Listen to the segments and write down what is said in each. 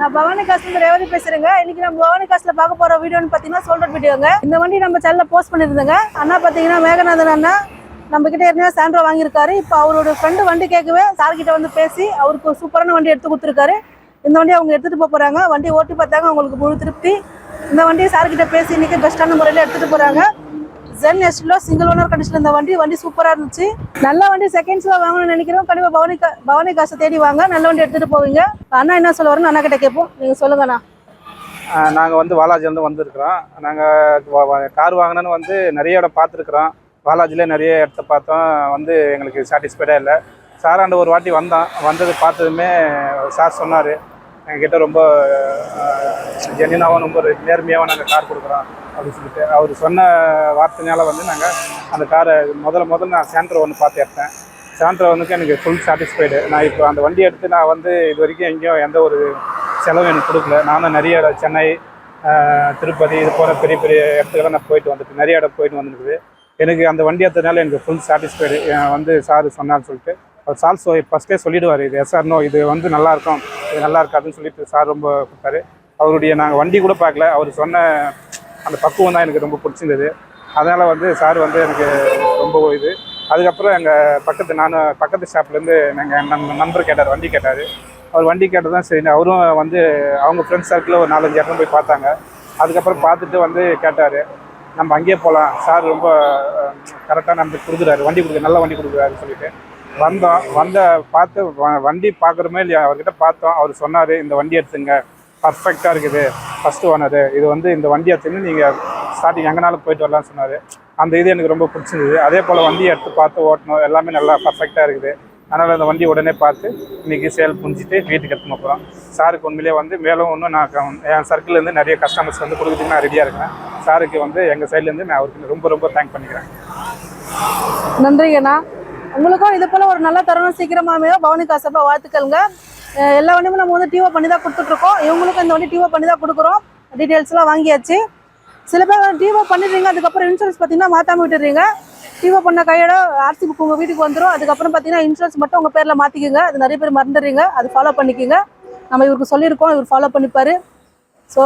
நான் பவானி காசுல ரேவதி பேசுறேங்க. இன்னைக்கு நம்ம பவானி காசுல பார்க்க போற வீடியோன்னு பாத்தீங்கன்னா சோல்டர் வீடியோங்க. இந்த வண்டி நம்ம சேனல்ல போஸ்ட் பண்ணிருந்தேங்க அண்ணா பாத்தீங்கன்னா மேகநாதன் அண்ணா நம்ம கிட்ட ஏற்கனவே சாண்ட்ரோ வாங்கியிருக்காரு. இப்போ அவரோட ஃப்ரெண்டு வண்டி கேட்கவே சார் கிட்ட வந்து பேசி அவருக்கு சூப்பரான வண்டி எடுத்து கொடுத்துருக்காரு. இந்த வண்டி அவங்க எடுத்துட்டு போக போறாங்க. வண்டி ஓட்டி பார்த்தாங்க. அவங்களுக்கு முழு திருப்தி. இந்த வண்டியை சார்கிட்ட பேசி இன்னைக்கு பெஸ்ட்டான முறையில் எடுத்துட்டு போறாங்க. Zen Estilo single owner condition இந்த வண்டி வண்டி சூப்பராக இருந்துச்சு. நல்ல வண்டி செகண்ட்ஸ்ல வாங்கணும்னு நினைக்கிறோம். கண்டிப்பாக பவனி கா- பவானி காசை தேடி வாங்க. நல்ல வண்டி எடுத்துட்டு போவீங்க. அண்ணா என்ன சொல்ல வரணும் அண்ணா கிட்ட கேட்போம். நீங்க சொல்லுங்கண்ணா நாங்கள் வந்து பாலாஜிலேருந்து வந்திருக்கிறோம். நாங்கள் கார் வாங்கினோன்னு வந்து நிறைய இடம் பார்த்துருக்குறோம். பாலாஜிலே நிறைய இடத்த பார்த்தோம். வந்து எங்களுக்கு சாட்டிஸ்ஃபைடாக இல்லை. சாராண்ட ஒரு வாட்டி வந்தோம் வந்தது பார்த்ததுமே சார் சொன்னார். எங்ககிட்ட ரொம்ப ஜெனினாகவும் ரொம்ப நேர்மையாகவும் நாங்கள் கார் கொடுக்குறோம். அப்படின்னு சொல்லிட்டு அவர் சொன்ன வார்த்தைனால வந்து நாங்கள் அந்த காரை முதல்ல முதல்ல நான் சாண்ட்ரோ ஒன்று பார்த்து எடுத்தேன். சாண்ட்ரோ வந்து எனக்கு ஃபுல் சாட்டிஸ்ஃபைடு நான் இப்போ அந்த வண்டி எடுத்து நான் வந்து இது வரைக்கும் எங்கேயும் எந்த ஒரு செலவும் எனக்கு கொடுக்கல. நானும் நிறைய இடம் சென்னை திருப்பதி இது போகிற பெரிய பெரிய இடத்துக்கெல்லாம் நான் போயிட்டு வந்துட்டு நிறைய இடம் போயிட்டு வந்துருக்குது. எனக்கு அந்த வண்டி எடுத்ததுனால எனக்கு ஃபுல் சாட்டிஸ்ஃபைடு வந்து சார் சொன்னார்னு சொல்லிட்டு அவர் சார் சொ ஃபஸ்ட்டே சொல்லிடுவார் இது எஸ் நோ இது வந்து நல்லாயிருக்கும் இது நல்லா இருக்காதுன்னு சொல்லிட்டு சார் ரொம்ப கொடுத்தாரு அவருடைய நாங்கள் வண்டி கூட பார்க்கல. அவர் சொன்ன அந்த பக்குவம் தான் எனக்கு ரொம்ப பிடிச்சிருந்தது. அதனால் வந்து சார் வந்து எனக்கு ரொம்ப இது. அதுக்கப்புறம் எங்கள் பக்கத்து நான் பக்கத்து ஷாப்லேருந்து நாங்கள் நம்ம நண்பர் கேட்டார் வண்டி கேட்டார். அவர் வண்டி கேட்டது தான் சரி அவரும் வந்து அவங்க ஃப்ரெண்ட்ஸ் சர்க்கிளில் ஒரு நாலஞ்சு இடத்துல போய் பார்த்தாங்க. அதுக்கப்புறம் பார்த்துட்டு வந்து கேட்டார் நம்ம அங்கேயே போகலாம் சார் ரொம்ப கரெக்டாக நமக்கு கொடுக்குறாரு. வண்டி கொடுக்குற நல்ல வண்டி கொடுக்குறாருன்னு சொல்லிட்டு. வந்தோம். வந்த பார்த்து வ- வண்டி பார்க்குறமே இல்லையா? அவர்கிட்ட பார்த்தோம். அவர் சொன்னார் இந்த வண்டி எடுத்துங்க. பர்ஃபெக்டாக இருக்குது. ஃபஸ்ட்டு ஓனரு இது வந்து இந்த வண்டி எடுத்துன்னு நீங்கள் ஸ்டார்டிங் எங்கனாலும் போயிட்டு வரலாம்னு சொன்னார். அந்த இது எனக்கு ரொம்ப பிடிச்சிருந்தது. அதே போல் வண்டி எடுத்து பார்த்து ஓட்டணும். எல்லாமே நல்லா பர்ஃபெக்டாக இருக்குது. அதனால் அந்த வண்டி உடனே பார்த்து இன்றைக்கி சேல் புரிஞ்சிட்டு வீட்டுக்கு எடுத்துன்னு போகிறோம் சாருக்கு உண்மையிலே வந்து மேலும் ஒன்றும் நான் க- என் சர்க்கிள்லேருந்து நிறைய கஸ்டமர்ஸ் வந்து கொடுக்குறதுக்கு நான் ரெடியாக இருக்கேன் சாருக்கு வந்து எங்கள் சைட்லேருந்து நான் அவருக்கு ரொம்ப ரொம்ப தேங்க் பண்ணிக்கிறேன். நன்றிங்கண்ணா. உங்களுக்கும் இது போல் ஒரு நல்ல தருணம் சீக்கிரமாகவே பவனி காசப்பா வாழ்த்துக்கள்ங்க. எல்லா வண்டியுமே நம்ம வந்து டிஓ பண்ணி தான் கொடுத்துட்ருக்கோம். இவங்களுக்கும் இந்த வண்டி டிஓ பண்ணி தான் கொடுக்குறோம். டீட்டெயில்ஸ்லாம் வாங்கியாச்சு. சில பேர் டிஓ பண்ணிடுறீங்க அதுக்கப்புறம் இன்சூரன்ஸ் பார்த்தீங்கன்னா மாற்றாம விட்டுறீங்க டிஓ பண்ண கையோட ஆர்சி புக் உங்கள் வீட்டுக்கு வந்துடும் அதுக்கப்புறம் பார்த்தீங்கன்னா இன்சூரன்ஸ் மட்டும் உங்கள் பேரில் மாற்றிக்கோங்க அது நிறைய பேர் மறந்துடுறீங்க. அது ஃபாலோ பண்ணிக்கோங்க. நம்ம இவருக்கு சொல்லியிருக்கோம் இவர் ஃபாலோ பண்ணிப்பார். ஸோ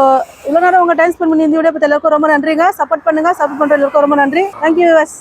இவ்வளோ நேரம் உங்கள் டைம் ஸ்பெண்ட் பண்ணி இந்த வீடியோ பற்றி எல்லாருக்கும் ரொம்ப நன்றிங்க. சப்போர்ட் பண்ணுங்கள் சப்போர்ட் பண்ணுற எல்லாருக்கும் ரொம்ப நன்றி. Thank you US